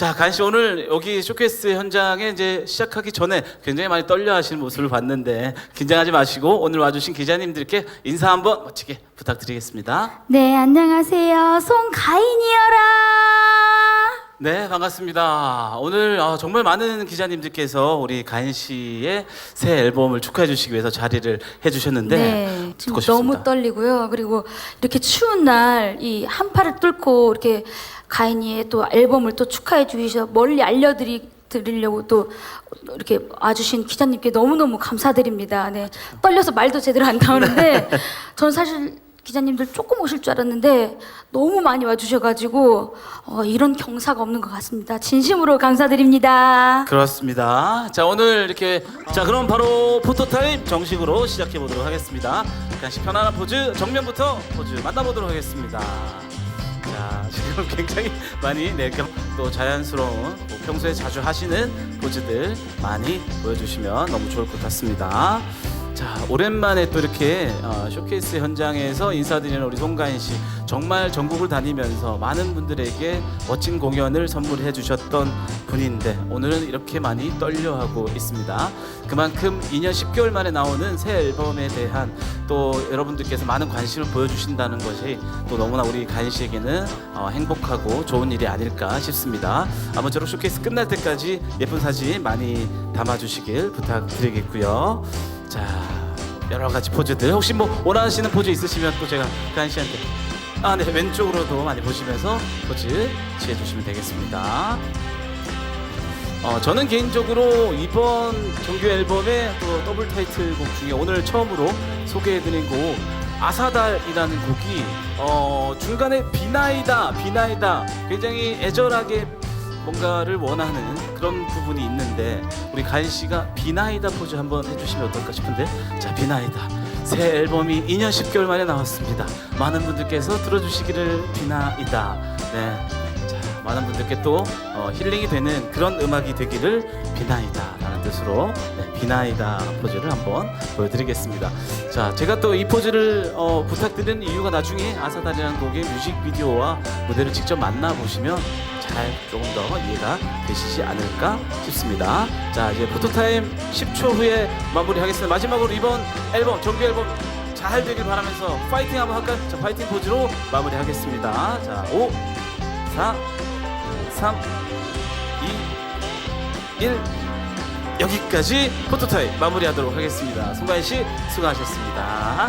자, 가인 씨 오늘 여기 쇼케이스 현장에 이제 시작하기 전에 굉장히 많이 떨려 하시는 모습을 봤는데 긴장하지 마시고 오늘 와주신 기자님들께 인사 한번 멋지게 부탁드리겠습니다. 네, 안녕하세요. 송가인이여라. 네, 반갑습니다. 오늘 아, 정말 많은 기자님들께서 우리 가인 씨의 새 앨범을 축하해 주시기 위해서 자리를 해 주셨는데 네, 지금 듣고 싶습니다. 너무 떨리고요. 그리고 이렇게 추운 날 이 한파를 뚫고 이렇게 가인이의 또 앨범을 또 축하해 주셔 멀리 알려드리. 드리려고 또 이렇게 와주신 기자님께 너무너무 감사드립니다. 네. 떨려서 말도 제대로 안 나오는데 전 사실 기자님들 조금 오실 줄 알았는데 너무 많이 와주셔가지고 어, 이런 경사가 없는 것 같습니다. 진심으로 감사드립니다. 그렇습니다. 자 오늘 이렇게 자 그럼 바로 포토 타임 정식으로 시작해 보도록 하겠습니다. 간식 편안한 포즈 정면부터 포즈 만나보도록 하겠습니다. 자 지금 굉장히 많이 내또 자연스러운 뭐 평소에 자주 하시는 포즈들 많이 보여주시면 너무 좋을 것 같습니다. 자 오랜만에 또 이렇게 어, 쇼케이스 현장에서 인사드리는 우리 송가인 씨 정말 전국을 다니면서 많은 분들에게 멋진 공연을 선물해 주셨던 분인데 오늘은 이렇게 많이 떨려하고 있습니다. 그만큼 2년 10개월 만에 나오는 새 앨범에 대한 또 여러분들께서 많은 관심을 보여주신다는 것이 또 너무나 우리 가인 씨에게는 어, 행복하고 좋은 일이 아닐까 싶습니다. 아무쪼록 쇼케이스 끝날 때까지 예쁜 사진 많이 담아주시길 부탁드리겠고요. 자 여러 가지 포즈들. 혹시 뭐 원하시는 포즈 있으시면 또 제가 가인 씨한테. 아 네. 왼쪽으로도 많이 보시면서 포즈 취해 주시면 되겠습니다. 어, 저는 개인적으로 이번 정규 앨범의 또 더블 타이틀곡 중에 오늘 처음으로 소개해드린 곡 아사달이라는 곡이 어, 중간에 비나이다 비나이다. 굉장히 애절하게 뭔가를 원하는 그런 부분이 있는데 우리 가인 씨가 비나이다 포즈 한번 해주시면 어떨까 싶은데 자 비나이다. 새 앨범이 2년 10개월 만에 나왔습니다. 많은 분들께서 들어주시기를 비나이다. 네. 자, 많은 분들께 또 어, 힐링이 되는 그런 음악이 되기를 비나이다라는 뜻으로 네, 비나이다 포즈를 한번 보여드리겠습니다. 자, 제가 또 이 포즈를 어, 부탁드리는 이유가 나중에 아사달이라는 곡의 뮤직비디오와 무대를 직접 만나보시면 잘 조금 더 이해가 되시지 않을까 싶습니다. 자, 이제 포토타임 10초 후에 마무리하겠습니다. 마지막으로 이번 앨범, 정규 앨범 잘 되길 바라면서 파이팅 한번 할까요? 자, 파이팅 포즈로 마무리하겠습니다. 자, 5, 4, 3, 2, 1 여기까지 포토타임 마무리하도록 하겠습니다. 송가인 씨 수고하셨습니다.